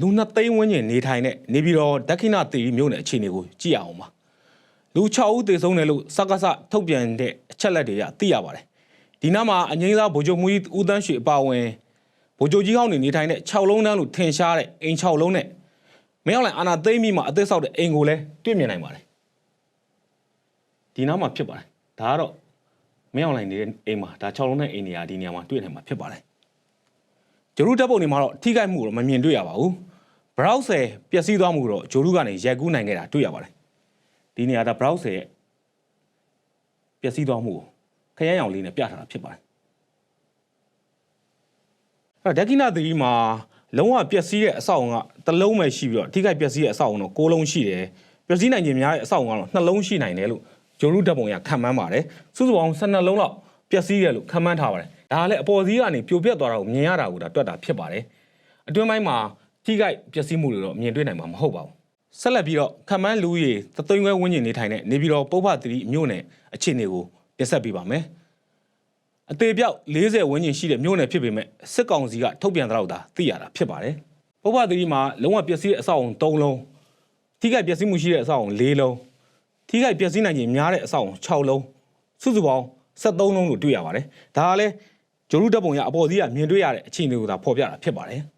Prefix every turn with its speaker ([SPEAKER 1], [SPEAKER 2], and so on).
[SPEAKER 1] လူနှစ်သိန်းဝန်းကျင်နေထိုင်တဲ့နေပြည်တော်ဒက္ခိဏသီရိမြို့နယ်အခြေအနေကိုကြည့်ရအောင်ပါလူ6ဦးသေဆုံးတယ်လို့စက္ကစထုတ်ပြန်တဲ့အချက်လက်တွေကသိရပါတယ်ဒီနောက်မှာအငိမ့်သားဗိုလ်ချုပ်မူကြီးဦးတန်းရွှေအပါအဝင်ဗိုလ်ချုပ်ကြီးဟောင်းနေနေထိုင်တဲ့6လုံးတန်းလို့ထင်ရှားတဲ့အိမ်6လုံးနဲ့မင်းအောင်လိုင်အာနာသိမ့်ပြီးမှအသက်ဆောက်တဲ့အိမ်ကိုလည်းတွေ့မြင်နိုင်ပါတယ်ဒီနောက်မှာဖြစ်ပါတယ်ဒါကတော့မင်းအောင်လိုင်နေတဲ့အိမ်မှာဒါ6လုံးနဲ့အိမ်နေရာဒီနေရာမှာတွေ့နိုင်မှာဖြစ်ပါတယ်ဂျိုရုတပ်ပုံတွေမှာတော့ထိခိုက်မှုတော့မမြင်တွေ့ရပါဘူး။ browser ပျက်စီးသွားမှုတော့ဂျိုရုကနေရိုက်ကူးနိုင်ခဲ့တာတွေ့ရပါတယ်။ဒီနေရာဒါ browser ရဲ့ပျက်စီးသွားမှုကိုခရမ်းရောင်လေးနဲ့ပြထားတာဖြစ်ပါတယ်။အဲ့တော့ဒက္ခိဏသီရိမှာလုံးဝပျက်စီးတဲ့အဆောက်အုံကတစ်လုံးပဲရှိပြီးတော့ထိခိုက်ပျက်စီးတဲ့အဆောက်အုံတော့၉လုံးရှိတယ်။ပျက်စီးနိုင်ခြင်းများတဲ့အဆောက်အုံကတော့နှလုံးရှိနိုင်တယ်လို့ဂျိုရုတပ်ပုံရခံမှန်းပါတယ်။စုစုပေါင်း12လုံးလောက်ပျက်စီးတယ်လို့ခံမှန်းထားပါတယ်။ဒါကလည်းအပေါ်စီးကနေပြိုပြက်သွားတာကိုမြင်ရတာကိုဒါတွက်တာဖြစ်ပါတယ်။အတွင်းပိုင်းမှာ ထိခိုက်ပျက်စီးမှုတွေတော့မြင်တွေ့နိုင်မှာမဟုတ်ပါဘူး။ဆက်လက်ပြီးတော့ခံမှန်းလူကြီးသသိန်းခွဲဝန်းကျင်နေထိုင်တဲ့နေပြည်တော်ပုဗ္ဗသတိမြို့နယ်အခြေအနေကိုတင်ဆက်ပေးပါမယ်။အသေးပြောက်40ဝန်းကျင်ရှိတဲ့မြို့နယ်ဖြစ်ပေမဲ့စစ်ကောင်စီကထုတ်ပြန်တဲ့တော့သာသိရတာဖြစ်ပါတယ်။ပုဗ္ဗသတိမှာလုံးဝပျက်စီးတဲ့အဆောက်အုံ3လုံးထိခိုက်ပျက်စီးမှုရှိတဲ့အဆောက်အုံ4လုံးထိခိုက်ပျက်စီးနိုင်ခြင်းများတဲ့အဆောက်အုံ6လုံးစုစုပေါင်း73လုံးလို့တွေ့ရပါတယ်။ဒါကလည်းဂျိုရုတပ်ပုံရအပေါ်စီးကမြင်တွေ့ရတဲ့အခြေအနေကိုသာဖော်ပြတာဖြစ်ပါတယ်